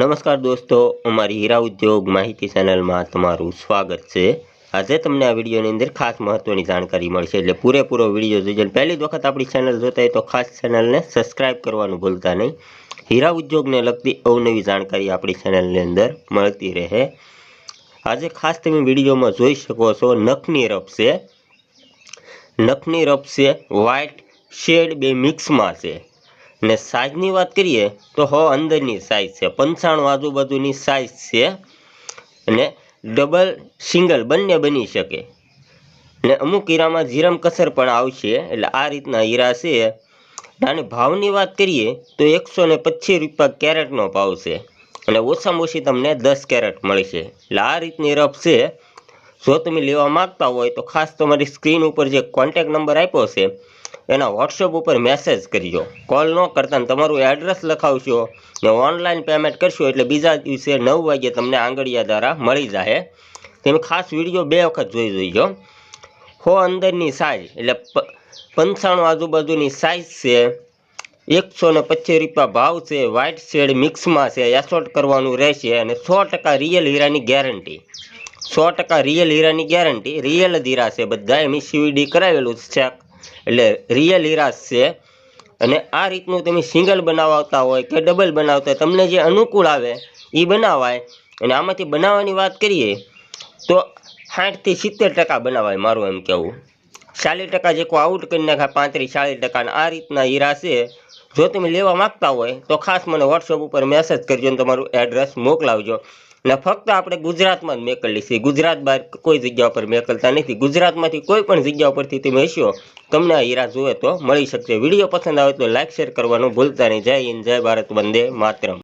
નમસ્કાર દોસ્તો, અમારી હીરા ઉદ્યોગ માહિતી ચેનલમાં તમારું સ્વાગત છે. આજે તમને આ વિડીયોની અંદર ખાસ મહત્ત્વની જાણકારી મળશે, એટલે પૂરેપૂરો વીડિયો જોજો. પહેલી વખત આપણી ચેનલ જોતા હોય તો ખાસ ચેનલને સબસ્ક્રાઇબ કરવાનું ભૂલતા નહીં. હીરા ઉદ્યોગને લગતી અવનવી જાણકારી આપણી ચેનલની અંદર મળતી રહે. આજે ખાસ તમે વિડીયોમાં જોઈ શકો છો, નખની રફ છે નખની રફ છે વ્હાઇટ શેડ બે મિક્સમાં છે. ને સાઇઝની વાત કરીએ તો હો અંદરની સાઇઝ છે. પંચાણું આજુબાજુની સાઇઝ છે અને ડબલ સિંગલ બંને બની શકે. ને અમુક હીરામાં જીરમ કસર પણ આવશે એટલે આ રીતના હીરા છે. અને ભાવની વાત કરીએ તો એકસો ને પચીસ રૂપિયા કેરેટનો ભાવ છે. અને ઓછામાં ઓછી તમને દસ કેરેટ મળશે. એટલે આ રીતની રફ છે. જો તમે લેવા માંગતા હોય તો ખાસ તમારી સ્ક્રીન ઉપર જે કોન્ટેક નંબર આપ્યો છે, એના વોટ્સઅપ ઉપર મેસેજ કરજો. કોલ ન કરતા તમારું એડ્રેસ લખાવશો ને ઓનલાઈન પેમેન્ટ કરશો એટલે બીજા દિવસે નવ વાગ્યે તમને આંગળીયા દ્વારા મળી જાય તમે ખાસ વીડિયો બે વખત જોઈ જોઈજો. હો અંદરની સાઈઝ એટલે પંચાણું આજુબાજુની સાઈઝ છે, એકસો ને પચીસ રૂપિયા ભાવ છે વ્હાઇટ શેડ મિક્સમાં છે એસોટ કરવાનું રહેશે અને સો ટકા રિયલ હીરાની ગેરંટી સો ટકા રિયલ હીરાની ગેરંટી રિયલ જ હીરા છે બધા એમ સીવીડી કરાવેલું છે. એટલે રિયલ હીરા છે. અને આ રીતનું તમે સિંગલ બનાવતા હોય કે ડબલ બનાવતા હોય, તમને જે અનુકૂળ આવે એ બનાવાય. અને આમાંથી બનાવવાની વાત કરીએ, તો સાઠથી સિત્તેર ટકા બનાવાય મારું એમ કહેવું. ચાલીસ ટકા જે કોઈ આઉટ કરી નાખે, પાંત્રીસ, ચાલીસ ટકાના આ રીતના હીરા છે. જો તમે લેવા માંગતા હોય, તો ખાસ મને વોટ્સઅપ ઉપર મેસેજ કરજો અને તમારું એડ્રેસ મોકલાવજો. ને ફક્ત આપણે ગુજરાતમાં જ મેકલી છે ગુજરાત બહાર કોઈ જગ્યા પર મેકલતા નથી. ગુજરાતમાંથી કોઈ પણ જગ્યા પરથી તમે હશો, તમને આ હીરા જોવે તો મળી શકશે. વીડિયો પસંદ આવે તો લાઇક શેર કરવાનું ભૂલતા નહીં. જય હિન્દ, જય ભારત, વંદે માતરમ.